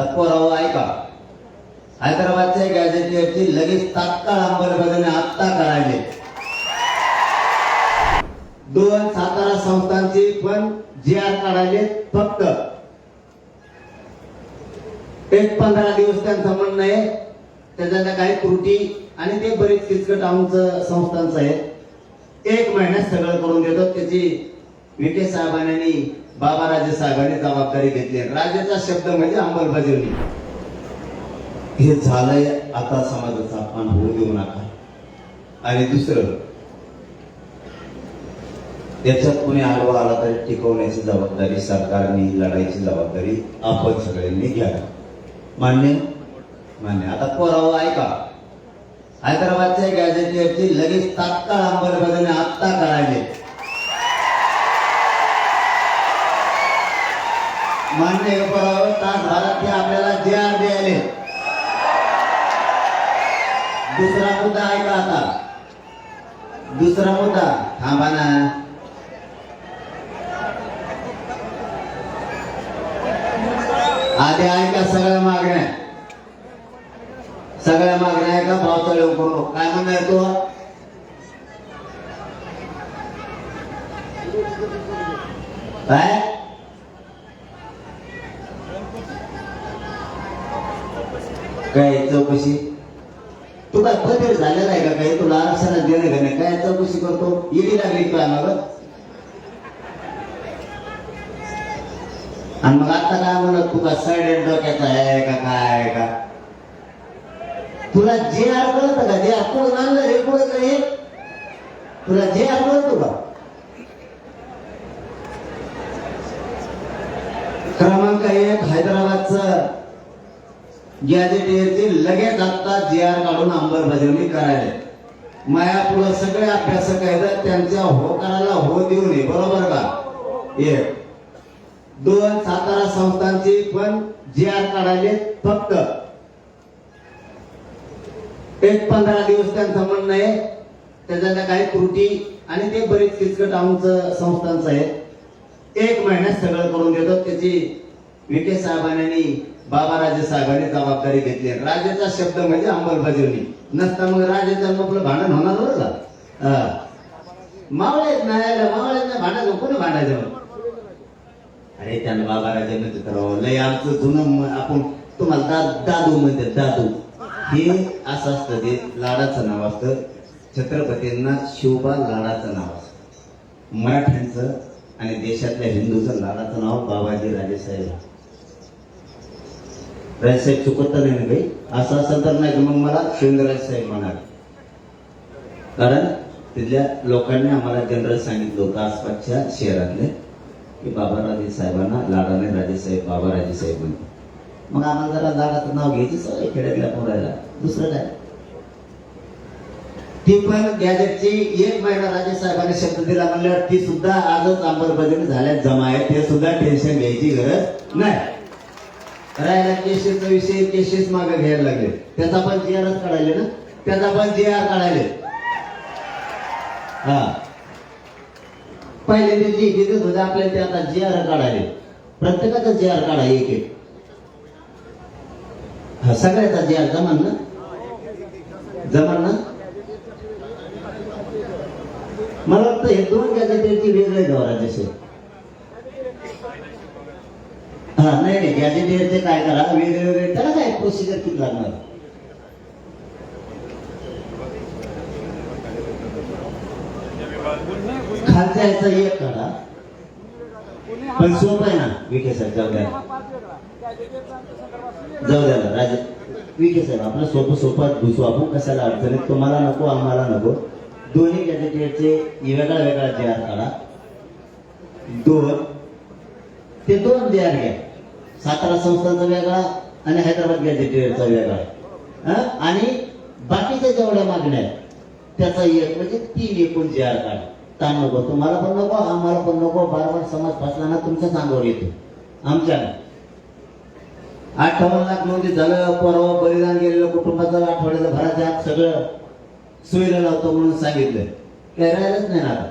आता पोराव ऐका हैदराबादच्या गॅजेटियरची लगेच तात्काळ अंमलबजावणी आत्ता करायची. दोन सातारा संस्थांची पण जी आर काढायले फक्त. एक पंधरा दिवस त्यांचं म्हणणं आहे त्याच्यातल्या काही त्रुटी आणि ते बरीच किचकट आमचं संस्थांचं आहे. एक महिन्यात सगळं करून देतो त्याची विखे साहेबांनी बाबाराजे साहेबांनी जबाबदारी घेतली. राजाचा शब्द म्हणजे अंमलबजावणी. हे झालंय आता समाजाचा अपमान होऊ देऊ नका. आणि दुसरं याच्यात कोणी आडवा आला तरी टिकवण्याची जबाबदारी सरकारने लढायची जबाबदारी आपण सगळ्यांनी घ्यावी. मान्य? मान्य. आता पोराव ऐका हैदराबादच्या गॅजेटियरची लगेच तात्काळ अंमलबजावणी आत्ता करायची मान्य आहे पोराव तासभरात ते आपल्याला जे आर द्यायले दुसरा मुद्दा ऐका आता. दुसरा मुद्दा. थांबा ना. आधी ऐका सगळ्या मागण्या. सगळ्या मागण्या ऐका भावचा येऊ करू काय म्हणणार तो? काय? काय चौकशी तू काय बदल झालेला आहे का काही तुला आरक्षणात देणं घेणं काय चौकशी करतो ईडी लागली काय मग आणि मग आता काय म्हणत तू का डोक्याचा आहे का काय आहे का? तुला जे आठवत का जे आपण आणलं हे पुढे काय तुला जे आठवत का क्रमांक एक हैदराबादचं. गॅजेटियरची लगेच आता जे आर काढून अंमलबजावणी करायला. मायापुढं सगळे अभ्यासक आहेत त्यांच्या होकाराला हो देऊ नये बरोबर का? एक दोन सातारा संस्थांची पण जी आर काढायले फक्त. एक पंधरा दिवस त्यांचं म्हणणं आहे त्याच्यातल्या काही त्रुटी आणि ते बरेच किचकट आमचं संस्थांचं आहे. एक महिन्यात सगळं करून देतात त्याची विखे साहेबांनी बाबाराजे साहेबांनी जबाबदारी घेतली. राजाचा शब्द म्हणजे अंमलबजावणी. नसता मग राजाचं आपलं भांडण होणार बरं का? हा. मावळेत नाही मावळेत नाही भांडायचं कोणी भांडायचं मग? अरे त्यांना बाबाराजे म्हणते तर लय आमचं जुनं आपण तुम्हाला दा दादू म्हणते दादू. हे असं असतं ते लाडाचं नाव असतं. छत्रपतींना शिवबा लाडाचं नाव असतं. मराठ्यांचं आणि देशातल्या हिंदूचं लाडाचं नाव बाबाजी राजेसाहेब राजसाहेब चुकत तर नाही ना काही असं असेल तर नाही मग मला शिवेंद्रराज साहेब म्हणाल. कारण तिथल्या लोकांनी आम्हाला जनरल सांगितलं होतं आसपासच्या शहरातले की बाबाराजे साहेबांना लाडाने राजेसाहेब बाबा साहेब म्हणते मग आम्हाला जरा लाडाचं नाव घ्यायची सगळे खेड्यातल्या पोरायला. दुसरं काय? ती पण गॅजेटची एक महिना राजे साहेबांनी शब्द दिला म्हणल्यावर ती सुद्धा आजच अंमलबजावणी झाल्यात जमा आहे ते सुद्धा टेन्शन घ्यायची गरज नाही. राहिला केसेसचा विषय केसेस मागे घ्यायला लागले. त्याचा पण जी आरच काढायले ना? त्याचा पण जी आर काढायले. हा. पहिले ते जी देत होते आपल्याला ते आता जी आर काढायले. प्रत्येकाचा जी आर काढा एक एक. हा सगळ्याचा जी आर जमान ना? जमान ना? मला वाटतं हे दोन गॅजेटेरची वेगळे द्वारा जसे हा नाही नाही गॅजेटेरचे काय करा वेगवेगळे वेगळे त्याला काय प्रोसिजर किती लागणार? खालचा याचा एक काढा. पण सोपं आहे ना विखे साहेब जाऊ द्या. जाऊ द्या राजे. विखे साहेब आपलं सोपं सोपं घुसू आपण कशाला अडचणीत तुम्हाला नको आम्हाला नको. दोन्ही गॅजेटेडचे वेगळा वेगळा तयार काढा. दोन. ते दोन तयार घ्या. सातारा संस्थांचा वेगळा आणि हैदराबाद गॅजेटियरचा वेगळा. आणि बाकीच्या जेवढ्या मागण्या आहेत त्याचा एक म्हणजे तीन एकूण जे आर काढा ताण नको? तुम्हाला पण नको आम्हाला पण नको. बार बार समाज फसला ना तुमच्याच येतो. आमच्या. अठ्ठावन्न लाख नोंदी झालं परवा बलिदान गेलेलं कुटुंबाचं आठवड्याचं भराच्या सगळं सुविधा लावतो म्हणून सांगितलं. काय राहिलंच नाही ना आता.